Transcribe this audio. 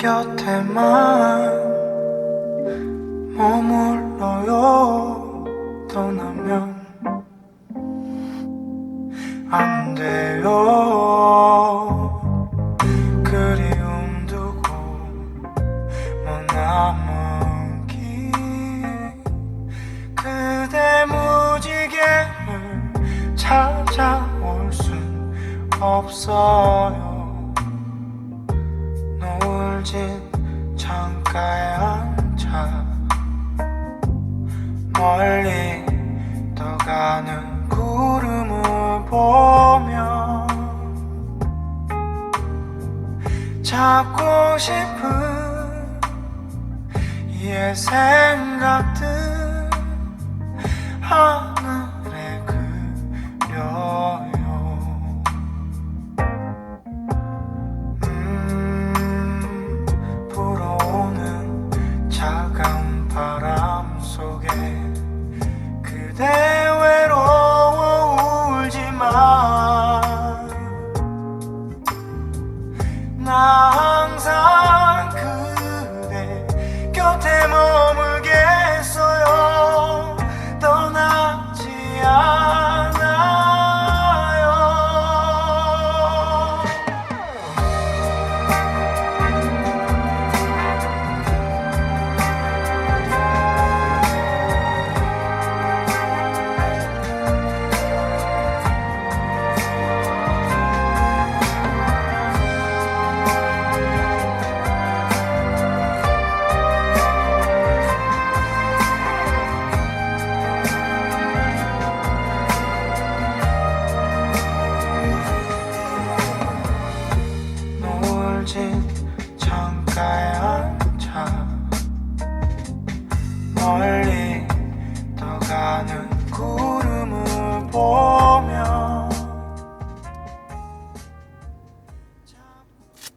곁에만 머물러요. 떠나면 안 돼요. 그리움 두고 머나먼 길 그대 무지개를 찾아올 순 없어요 노을 진 창가에 앉아 멀리 떠가는 구름을 보며 찾고 싶은 이의 생각들 하늘 대 외로워 울지마 나 항상